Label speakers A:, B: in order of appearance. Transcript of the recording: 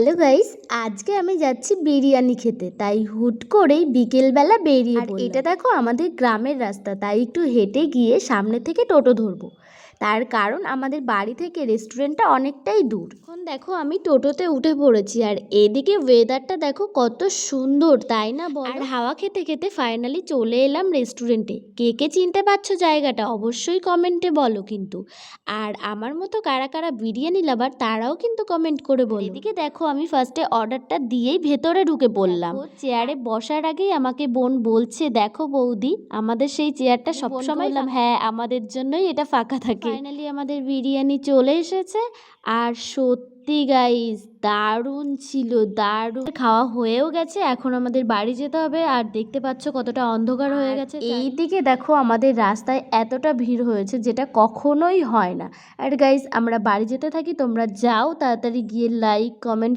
A: Hello guys আজকে আমি যাচ্ছি বিরিয়ানি খেতে তাই হুট করেই বিকেলবেলা বেরিয়ে
B: আর
A: এটা দেখো আমাদের গ্রামের রাস্তা তাই একটু হেঁটে গিয়ে সামনে থেকে টোটো ধরবো। তার কারণ আমাদের বাড়ি থেকে রেস্টুরেন্টটা অনেকটাই দূর। এখন দেখো আমি টোটোতে উঠে পড়েছি আর এদিকে ওয়েদারটা দেখো কত সুন্দর তাই না বল? আর হাওয়া খেতে খেতে ফাইনালি চলে এলাম রেস্টুরেন্টে। কে কে চিনতে পারছ জায়গাটা অবশ্যই কমেন্টে বলো কিন্তু। আর আমার মতো কারা কারা বিরিয়ানি লাভার তারাও কিন্তু কমেন্ট করে বলো। এদিকে দেখো আমি ফার্স্টে অর্ডারটা দিয়েই ভেতরে ঢুকে পড়লাম। চেয়ারে বসার আগেই আমাকে বোন বলছে দেখো বৌদি আমাদের সেই চেয়ারটা সবসময় বললাম হ্যাঁ আমাদের জন্যই এটা ফাঁকা থাকে। ফাইনালি আমাদের বিরিয়ানি চলে এসেছে। আর সত্যি গাইস দারুণ ছিল দারুণ। খাওয়া হয়েও গেছে এখন আমাদের বাড়ি যেতে হবে। আর দেখতে পাচ্ছ কতটা অন্ধকার হয়ে গেছে এই দিকে দেখো আমাদের রাস্তায় এতটা ভিড় হয়েছে যেটা কখনোই হয় না। আর গাইস আমরা বাড়ি যেতে থাকি তোমরা যাও তাড়াতাড়ি গিয়ে লাইক কমেন্ট